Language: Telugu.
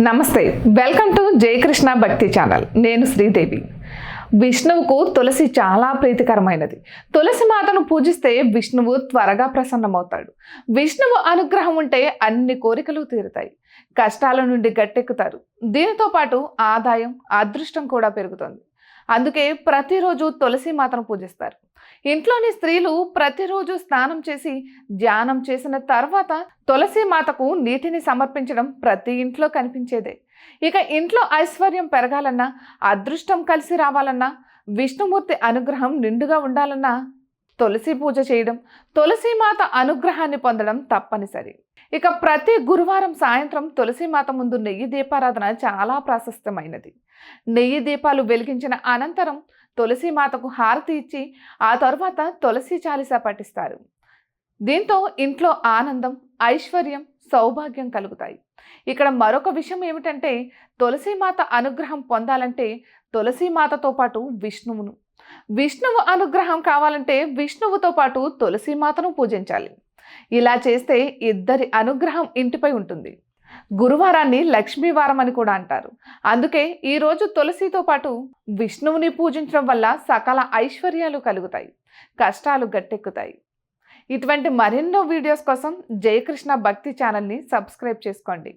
నమస్తే వెల్కమ్ టు జయకృష్ణ భక్తి ఛానల్. నేను శ్రీదేవి. విష్ణువుకు తులసి చాలా ప్రీతికరమైనది. తులసి మాతను పూజిస్తే విష్ణువు త్వరగా ప్రసన్నమవుతాడు. విష్ణువు అనుగ్రహం ఉంటే అన్ని కోరికలు తీరుతాయి. కష్టాల నుండి గట్టెక్కుతారు. దీనితో పాటు ఆదాయం అదృష్టం కూడా పెరుగుతుంది. అందుకే ప్రతిరోజు తులసి మాతను పూజిస్తారు. ఇంట్లోని స్త్రీలు ప్రతిరోజు స్నానం చేసి ధ్యానం చేసిన తర్వాత తులసి మాతకు నీటిని సమర్పించడం ప్రతి ఇంట్లో కనిపించేదే. ఇక ఇంట్లో ఐశ్వర్యం పెరగాలన్నా అదృష్టం కలిసి రావాలన్నా విష్ణుమూర్తి అనుగ్రహం నిండుగా ఉండాలన్నా తులసి పూజ చేయడం తులసి మాత అనుగ్రహాన్ని పొందడం తప్పనిసరి. ఇక ప్రతి గురువారం సాయంత్రం తులసి మాత ముందు నెయ్యి దీపారాధన చాలా ప్రాశస్త్యమైనది నెయ్యి దీపాలు వెలిగించిన అనంతరం తులసి మాతకు హారతి ఇచ్చి ఆ తర్వాత తులసి చాలిస పఠిస్తారు. దీంతో ఇంట్లో ఆనందం ఐశ్వర్యం సౌభాగ్యం కలుగుతాయి. ఇక్కడ మరొక విషయం ఏమిటంటే తులసి మాత అనుగ్రహం పొందాలంటే తులసి మాతతో పాటు విష్ణువును విష్ణువు అనుగ్రహం కావాలంటే విష్ణువుతో పాటు తులసి మాతను పూజించాలి. ఇలా చేస్తే ఇద్దరి అనుగ్రహం ఇంటిపై ఉంటుంది. గురువారాన్ని లక్ష్మీవారం అని కూడా అంటారు. అందుకే ఈరోజు తులసితో పాటు విష్ణువుని పూజించడం వల్ల సకల ఐశ్వర్యాలు కలుగుతాయి. కష్టాలు గట్టెక్కుతాయి. ఇటువంటి మరెన్నో వీడియోస్ కోసం జయకృష్ణ భక్తి ఛానల్ని సబ్స్క్రైబ్ చేసుకోండి.